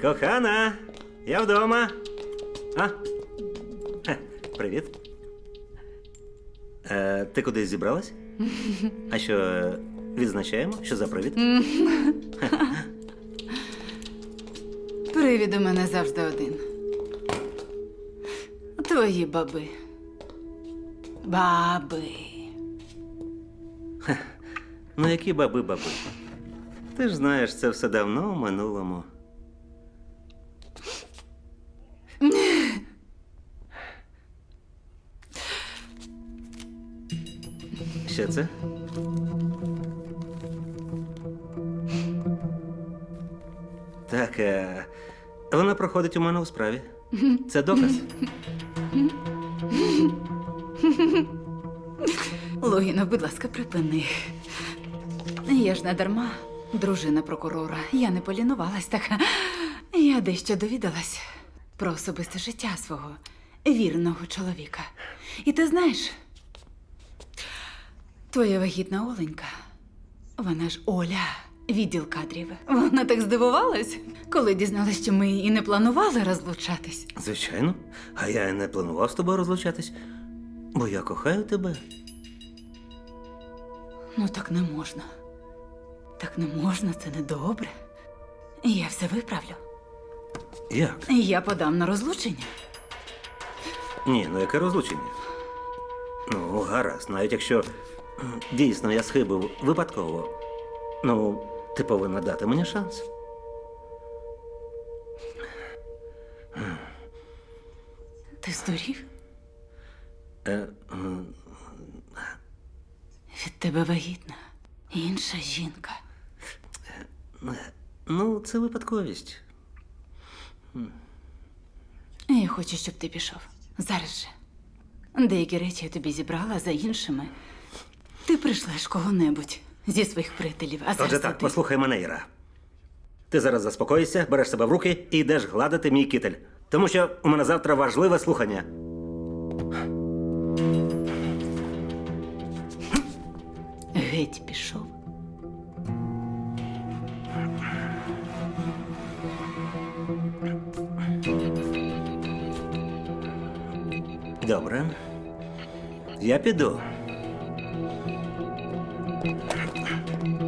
Кохана, я вдома. А? Хе, Привіт. Е, ти кудись зібралась? А що, е, відзначаємо? Що за привід? Привід у мене завжди один. Твої баби. Баби. Ну, які баби баби. Ти ж знаєш, це все давно в минулому. Це? Так, е, вона проходить у мене у справі. Це доказ. Логіно, будь ласка, припини. Я ж не дарма, дружина прокурора. Я не полінувалась, так я дещо довідалась про особисте життя свого вірного чоловіка. І ти знаєш, твоя вагітна Оленька, вона ж Оля, відділ кадрів. Вона так здивувалась, коли дізналась, що ми і не планували розлучатись. Звичайно. А я і не планував з тобою розлучатись, бо я кохаю тебе. Ну так не можна. Так не можна, це недобре. Я все виправлю. Як? Я подам на розлучення. Ні, ну яке розлучення? Ну, гаразд, навіть якщо дійсно я схибив випадково. Ну, ти повинна дати мені шанс. Ти здурів? Е, м, Від тебе вагітна. Інша жінка. ну, це випадковість. Я хочу, щоб ти пішов. Зараз же. Деякі речі я тобі зібрала за іншими. Ти прийшлеш кого-небудь зі своїх приятелів. А зараз Отже так, ти... послухай мене, Іра. Ти зараз заспокоїшся, береш себе в руки і йдеш гладити мій китель. Тому що у мене завтра важливе слухання. геть пішов. Добре. Я піду. thank you